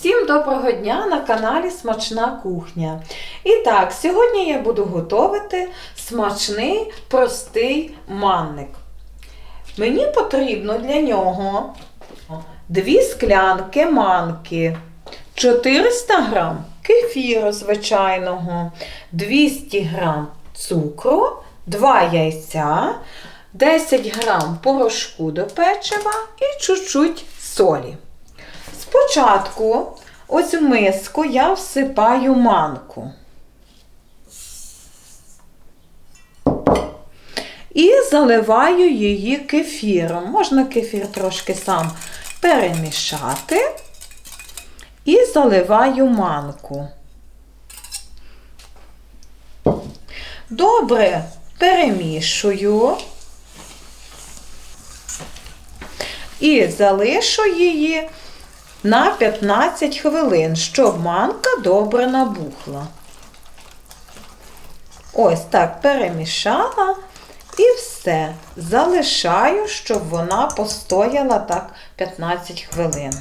Всім доброго дня на каналі Смачна кухня. І так, сьогодні я буду готувати смачний простий манник. Мені потрібно для нього 2 склянки манки, 400 грам кефіру звичайного, 200 грам цукру, 2 яйця, 10 грам порошку до печива і чуть-чуть солі. Спочатку ось в миску я всипаю манку. І заливаю її кефіром. Можна кефір трошки сам перемішати. І заливаю манку. Добре перемішую. І залишу її на 15 хвилин, щоб манка добре набухла. Ось так перемішала і все. Залишаю, щоб вона постояла так 15 хвилин.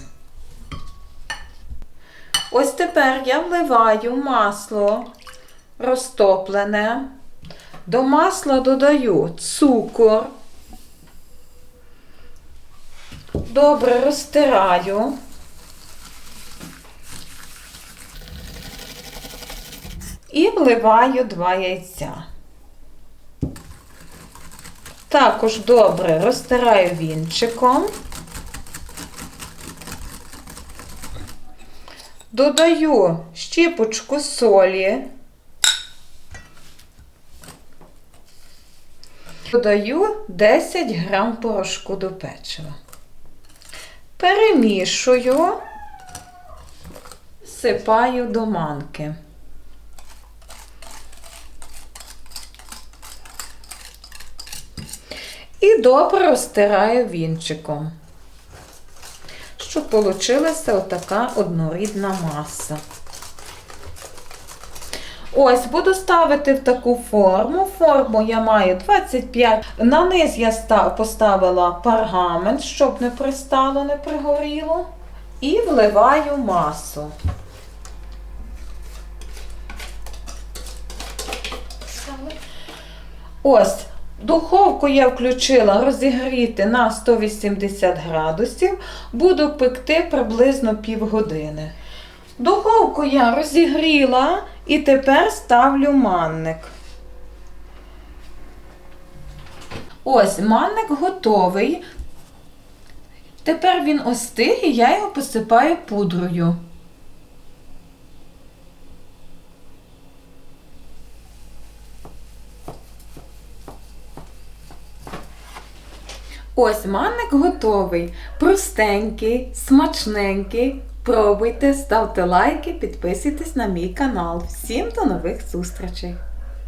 Ось тепер я вливаю масло розтоплене. До масла додаю цукор. Добре розтираю. І вливаю два яйця. Також добре розтираю вінчиком. Додаю щіпочку солі. Додаю 10 грам порошку до печива. Перемішую, сипаю до манки. І добре розтираю вінчиком, щоб вийшла отака однорідна маса. Ось, буду ставити в таку форму. Форму я маю 25. На низ я поставила пергамент, щоб не пристало, не пригоріло. І вливаю масу. Ось, духовку я включила розігріти на 180 градусів. Буду пекти приблизно півгодини. Духовку я розігріла і тепер ставлю манник. Ось манник готовий. Тепер він остиг і я його посипаю пудрою. Ось манник готовий, простенький, смачненький. Пробуйте, ставте лайки, підписуйтесь на мій канал. Всім до нових зустрічей!